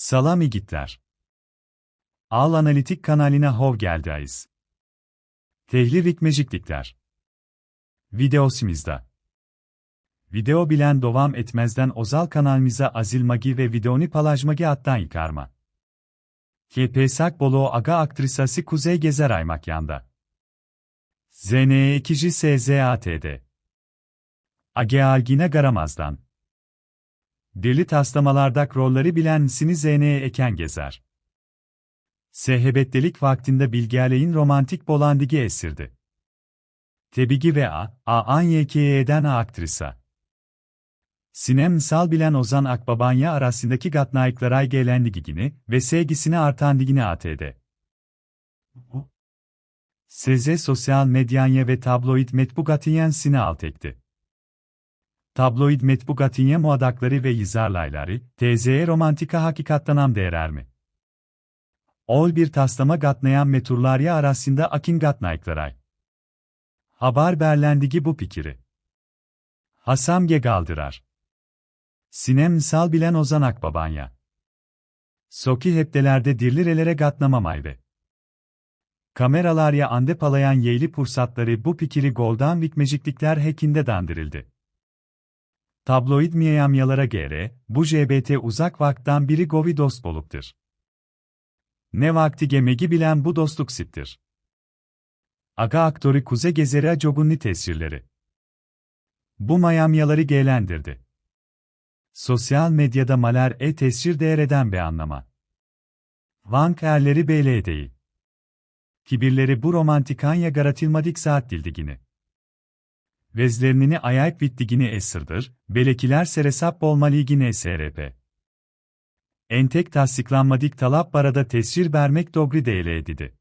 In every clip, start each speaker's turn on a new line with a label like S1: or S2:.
S1: Salam igitler. Al Analitik kanalına hov geldiniz. Tehli vikmeciklikler. Videosimizda. Video bilen devam etmezden Ozal kanalımıza azilmagi ve videoni palajmagi attan yıkarma. Kepesak bolo aga aktrisası Kuzey Gezer Aymak yanda. ZNE 2. SZAT'de. Age Algine Garamaz'dan. Deli taslamalardak rolleri bilen sini ZN'ye eken gezer. Sehebettelik vaktinde Bilgealey'in romantik bolandigi esirdi. Tebigi ve A, A an YK'den A aktrisa. Sinem sal bilen Ozan Akbabanya arasındaki gatnaiklaray gelendigini ve sevgisini artan digini ATD. Seze sosyal medyanya ve tabloid metbugatiyen sine altekti. Tabloid metbugatiye muadakları ve yazarlayları, TZ'ye romantika hakikattanam değerer mi? Ol bir taslama gatnayan meturlarya arasında akin gatnayklaray. Haber berlendigi bu pikiri. Hasam galdırar. Sinem sal bilen Ozan Akbabanya. Soki heptelerde dirlirelere gatnamamayve. Kameralar ya ande palayan yeyli pursatları bu pikiri goldan vikmeciklikler hekinde dandirildi. Tabloid miyamyalara göre, bu JBT uzak vaktan biri govi dost boluptur. Ne vakti gemegi bilen bu dostluk sittir. Aga aktörü Kuze Gezeri Ajogunni tesirleri. Bu mayamyaları gelendirdi. Sosyal medyada maler e tesir değereden bir anlama. Vank erleri beyle değil. Kibirleri bu romantikanya garatilmadik saat dildigini. Vezlernini ayak bittigini esirdir, belekiler seresap bolmaligini SRP. Entek tasdiklanmadik talap barada tescil vermek dogri değile edidi.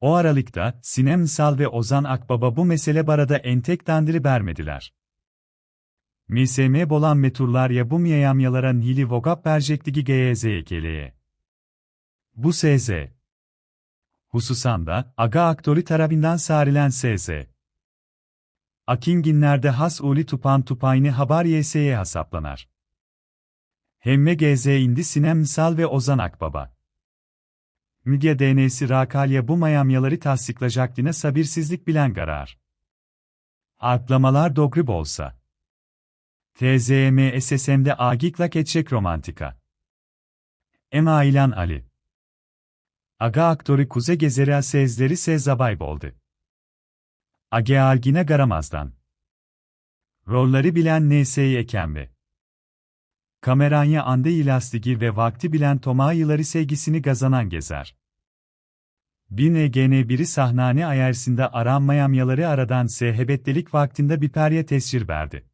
S1: O aralıkta, Sinem Sal ve Ozan Akbaba bu mesele barada entek dandiri vermediler. MSM bolan meturlar ya bu miyayamyalara nili vogap verecektigi GYZ ekeleye. Bu SZ. Hususanda, aga aktörü tarafından sarilen SZ. Akinginlerde has uli tupan tupayni haber YS'ye hesaplanar. Hemme GZ indi Sinem Sal ve Ozan Akbaba. Midya DNS'i Rakalya bu mayamyaları tasdiklajaktine sabirsizlik bilen garar. Atlamalar dogri bolsa. TZM SSM'de agiklak etçek romantika. Ema İlan Ali. Aga aktörü Kuze Gezeri Sezleri Sezabay boldu. Age Algine Garamaz'dan. Rolleri bilen NS'yi eken ve Kameranya ande ilastigi ve vakti bilen Toma yılları sevgisini gazanan gezer. Bin EGN biri sahnane ayarsında aranmayamyaları aradan sehebettelik vaktinde bir perye tescir verdi.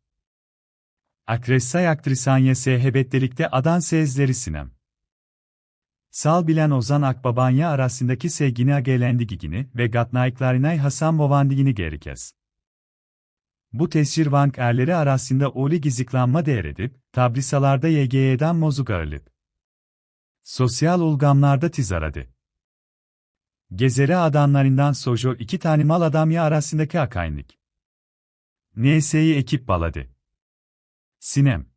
S1: Akressay aktrisanya sehebettelikte adan sezleri sinem. Sal bilen Ozan Akbabanya arasındaki sevgini agelendigini ve gatnayklarınay Hasan Bovandigini gerikez. Bu tescir vank erleri arasında oli giziklanma değer edip, tabrisalarda YGY'den mozuk ağırlıp. Sosyal ulgamlarda tizaradı. Gezeri adamlarından Sojo iki tane mal adamya arasındaki akaynlık. NS'yi ekip baladı. Sinem